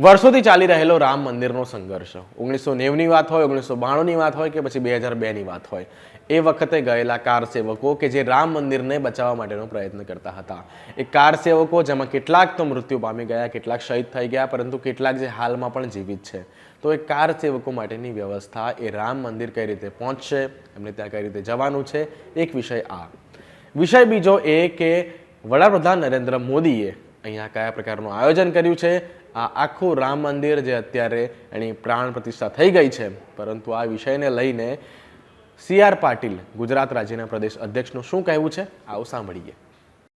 વર્ષોથી ચાલી રહેલો રામ મંદિરનો સંઘર્ષ. ઓગણીસો નેવની વાત હોય, ઓગણીસો બાણુંની વાત હોય કે પછી બે હજાર બેની વાત હોય. એ વખતે ગયેલા કાર સેવકો કે જે રામ મંદિરને બચાવવા માટેનો પ્રયત્ન કરતા હતા. એ કાર સેવકો જેમાં કેટલાક તો મૃત્યુ પામી ગયા, કેટલાક શહીદ થઈ ગયા, પરંતુ કેટલાક જે હાલમાં પણ જીવિત છે. તો એ કાર સેવકો માટેની વ્યવસ્થા એ રામ મંદિર કઈ રીતે પહોંચશે, એમને ત્યાં કઈ રીતે જવાનું છે, એક વિષય આ. વિષય બીજો એ કે વડાપ્રધાન નરેન્દ્ર મોદીએ અહીંયા કયા પ્રકારનું આયોજન કર્યું છે? આ આખું રામ મંદિર જે અત્યારે એની પ્રાણ પ્રતિષ્ઠા થઈ ગઈ છે, પરંતુ આ વિષયને લઈને સી આર પાટીલ, ગુજરાત રાજ્યના પ્રદેશ અધ્યક્ષનું શું કહેવું છે, આવું સાંભળીએ.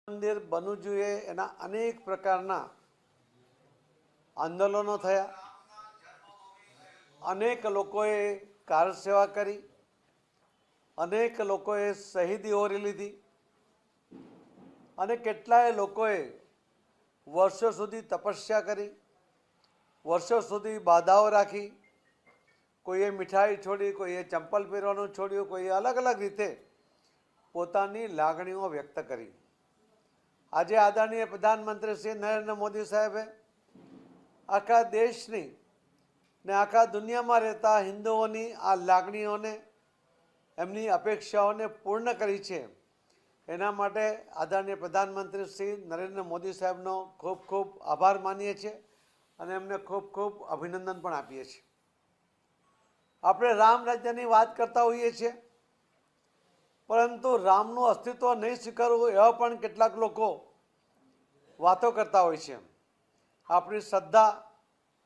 મંદિર બનવું જોઈએ એના અનેક પ્રકારના આંદોલનો થયા. અનેક લોકોએ કાર સેવા કરી. અનેક લોકોએ શહીદી ઓરી લીધી. અને કેટલાય લોકોએ વર્ષો સુધી તપસ્યા કરી. વર્ષો સુધી બાધાઓ રાખી, કોઈએ મીઠાઈ છોડી, કોઈએ ચંપલ પહેરવાનું છોડ્યું, કોઈએ અલગ અલગ રીતે પોતાની લાગણીઓ વ્યક્ત કરી. આજે આદરણીય પ્રધાનમંત્રી શ્રી નરેન્દ્ર મોદી સાહેબે આખા દેશની ને આખા દુનિયામાં રહેતા હિન્દુઓની આ લાગણીઓને, એમની અપેક્ષાઓને પૂર્ણ કરી છે. એના માટે આદરણીય પ્રધાનમંત્રી શ્રી નરેન્દ્ર મોદી સાહેબનો ખૂબ ખૂબ આભાર માનીએ છીએ. અને એમને ખૂબ ખૂબ અભિનંદન પણ આપીએ છીએ. આપણે રામ રાજ્યની વાત કરતા હોઈએ છીએ, પરંતુ રામનું અસ્તિત્વ નહીં સ્વીકારવું એવા પણ કેટલાક લોકો વાતો કરતા હોય છે. આપણી શ્રદ્ધા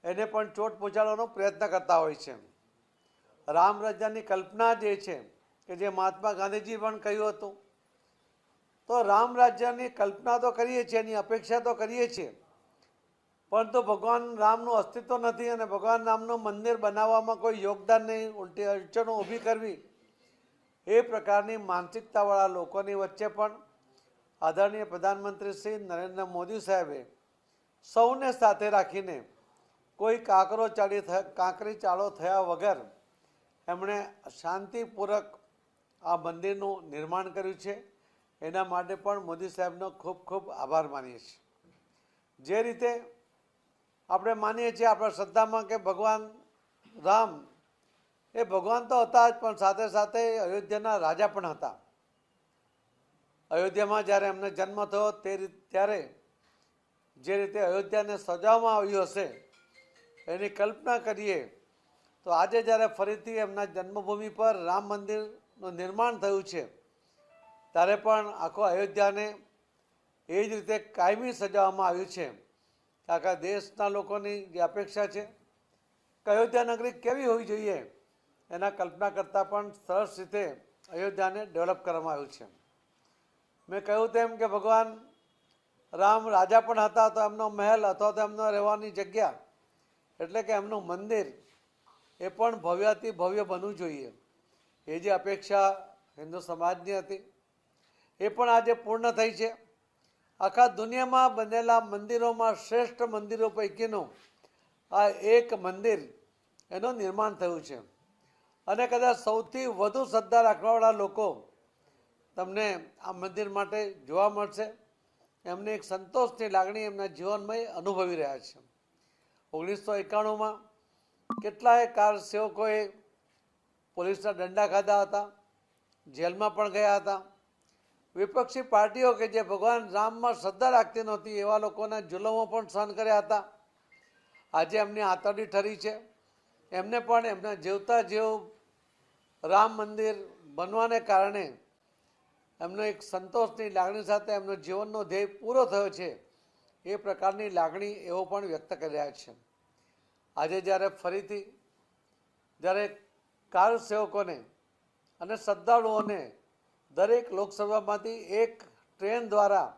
એને પણ ચોટ પહોંચાડવાનો પ્રયત્ન કરતા હોય છે. રામ રાજ્યની કલ્પના જે છે કે જે મહાત્મા ગાંધીજી પણ કહ્યું હતું. તો રામ રાજ્યની કલ્પના તો કરીએ છીએ, એની અપેક્ષા તો કરીએ છીએ પરંતુ ભગવાન રામનું અસ્તિત્વ નથી અને ભગવાન રામનું મંદિર બનાવવામાં કોઈ યોગદાન નહીં, ઉલટી અડચણો ઊભી કરવી. એ પ્રકારની માનસિકતાવાળા લોકોની વચ્ચે પણ આદરણીય પ્રધાનમંત્રી શ્રી નરેન્દ્ર મોદી સાહેબે સૌને સાથે રાખીને કોઈ કાંકરો ચાળી કાંકરી ચાળો થયા વગર એમણે શાંતિપૂર્વક આ મંદિરનું નિર્માણ કર્યું છે. એના માટે પણ મોદી સાહેબનો ખૂબ ખૂબ આભાર માનીએ છીએ. જે રીતે આપણે માનીએ છીએ, આપણા શ્રદ્ધામાં કે ભગવાન રામ, એ ભગવાન તો હતા જ, પણ સાથે સાથે અયોધ્યાના રાજા પણ હતા. અયોધ્યામાં જ્યારે એમને જન્મ થયો, તે ત્યારે જે રીતે અયોધ્યાને સજાવવામાં આવ્યું હશે, એની કલ્પના કરીએ, તો આજે જ્યારે ફરીથી એમના જન્મભૂમિ પર રામ મંદિરનું નિર્માણ થયું છે, ત્યારે પણ આખો અયોધ્યાને એ જ રીતે કાયમી સજાવવામાં આવ્યું છે. આખા દેશના લોકોની જે અપેક્ષા છે, અયોધ્યા નગરી કેવી હોવી જોઈએ એના કલ્પના કરતાં પણ સરસ રીતે અયોધ્યાને ડેવલપ કરવામાં આવ્યું છે. મેં કહ્યું તેમ કે ભગવાન રામ રાજા પણ હતા તો એમનો મહેલ અથવા તો એમનો રહેવાની જગ્યા એટલે કે એમનું મંદિર એ પણ ભવ્યાથી ભવ્ય બનવું જોઈએ. એ જે અપેક્ષા હિન્દુ સમાજની હતી, એ પણ આજે પૂર્ણ થઈ છે. આખા દુનિયામાં બનેલા મંદિરોમાં શ્રેષ્ઠ મંદિરો પૈકીનું આ એક મંદિર એનું નિર્માણ થયું છે. અને કદાચ સૌથી વધુ શ્રદ્ધા રાખવાવાળા લોકો તમને આ મંદિર માટે જોવા મળશે. એમને એક સંતોષની લાગણી એમના જીવનમાં અનુભવી રહ્યા છે. ઓગણીસો એકાણુંમાં કેટલાય કાર સેવકોએ પોલીસના દંડા ખાધા હતા, જેલમાં પણ ગયા હતા. વિપક્ષી પાર્ટીઓ કે જે ભગવાન રામમાં શ્રદ્ધા રાખતી નહોતી, એવા લોકોના જુલમો પણ સહન કર્યા હતા. આજે એમની આતરડી ઠરી છે. એમને પણ એમના જીવતા જેવું રામ મંદિર બનવાને કારણે એમનો એક સંતોષની લાગણી સાથે એમનો જીવનનો ધ્યેય પૂરો થયો છે. એ પ્રકારની લાગણી એવો પણ વ્યક્ત કરી રહ્યા છે. આજે જ્યારે ફરીથી જ્યારે કાર સેવકોને અને શ્રદ્ધાળુઓને દરેક લોકસભામાંથી એક ટ્રેન દ્વારા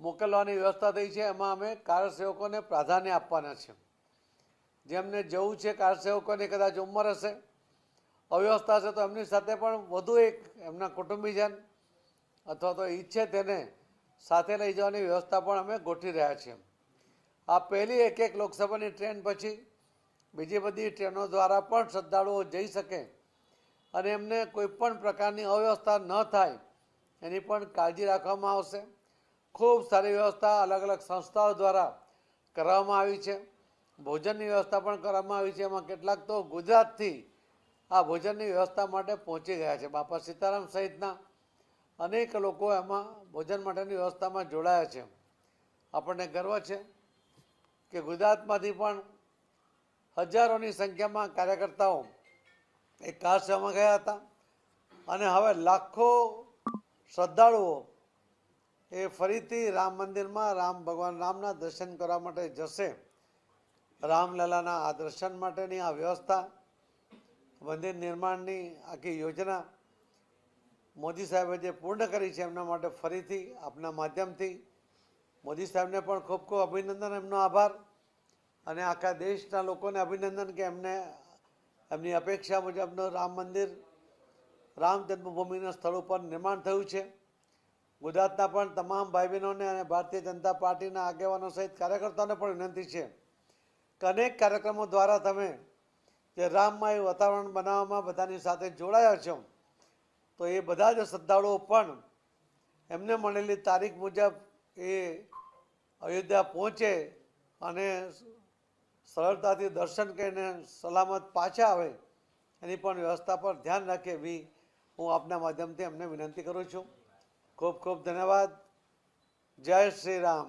મોકલવાની વ્યવસ્થા થઈ છે. એમાં અમે કાર સેવકોને પ્રાધાન્ય આપવાના છે. જેમને જવું છે કાર સેવકોની કદાચ ઉંમર હશે, અવ્યવસ્થા હશે, તો એમની સાથે પણ વધુ એક એમના કુટુંબીજન અથવા તો ઈચ્છે તેને સાથે લઈ જવાની વ્યવસ્થા પણ અમે ગોઠવી રહ્યા છીએ. આ પહેલી એક એક લોકસભાની ટ્રેન પછી બીજી બધી ટ્રેનો દ્વારા પણ શ્રદ્ધાળુઓ જઈ શકે અને એમને કોઈ પણ પ્રકારની અવ્યવસ્થા ન થાય, એની પણ કાળજી રાખવામાં આવશે. ખૂબ સારી વ્યવસ્થા અલગ અલગ સંસ્થાઓ દ્વારા કરવામાં આવી છે. ભોજનની વ્યવસ્થા પણ કરવામાં આવી છે. એમાં કેટલાક તો ગુજરાતથી આ ભોજનની વ્યવસ્થા માટે પહોંચી ગયા છે. બાપા સીતારામ સહિતના અનેક લોકો એમાં ભોજન માટેની વ્યવસ્થામાં જોડાયા છે. આપણને ગર્વ છે કે ગુજરાતમાંથી પણ હજારોની સંખ્યામાં કાર્યકર્તાઓ એ કારસેવામાં ગયા હતા. અને હવે લાખો શ્રદ્ધાળુઓ એ ફરીથી રામ મંદિરમાં રામ ભગવાન રામના દર્શન કરવા માટે જશે. રામલલાના આ દર્શન માટેની આ વ્યવસ્થા, મંદિર નિર્માણની આખી યોજના મોદી સાહેબે જે પૂર્ણ કરી છે એમના માટે ફરીથી આપના માધ્યમથી. મોદી સાહેબને પણ ખૂબ ખૂબ અભિનંદન, એમનો આભાર. અને આખા દેશના લોકોને અભિનંદન કે એમને એમની અપેક્ષા મુજબનું રામ મંદિર રામ જન્મભૂમિના સ્થળ ઉપર નિર્માણ થયું છે. ગુજરાતના પણ તમામ ભાઈ બહેનોને અને ભારતીય જનતા પાર્ટીના આગેવાનો સહિત કાર્યકર્તાઓને પણ વિનંતી છે કે અનેક કાર્યક્રમો દ્વારા તમે જે રામમય વાતાવરણ બનાવવામાં બધાની સાથે જોડાયા છો, તો એ બધા જ શ્રદ્ધાળુઓ પણ એમને મળેલી તારીખ મુજબ એ અયોધ્યા પહોંચે અને સરળતાથી દર્શન કરીને સલામત પાછા આવે, એની પણ વ્યવસ્થા પર ધ્યાન રાખે એવી હું આપના માધ્યમથી એમને વિનંતી કરું છું. ખૂબ ખૂબ ધન્યવાદ. જય શ્રી રામ.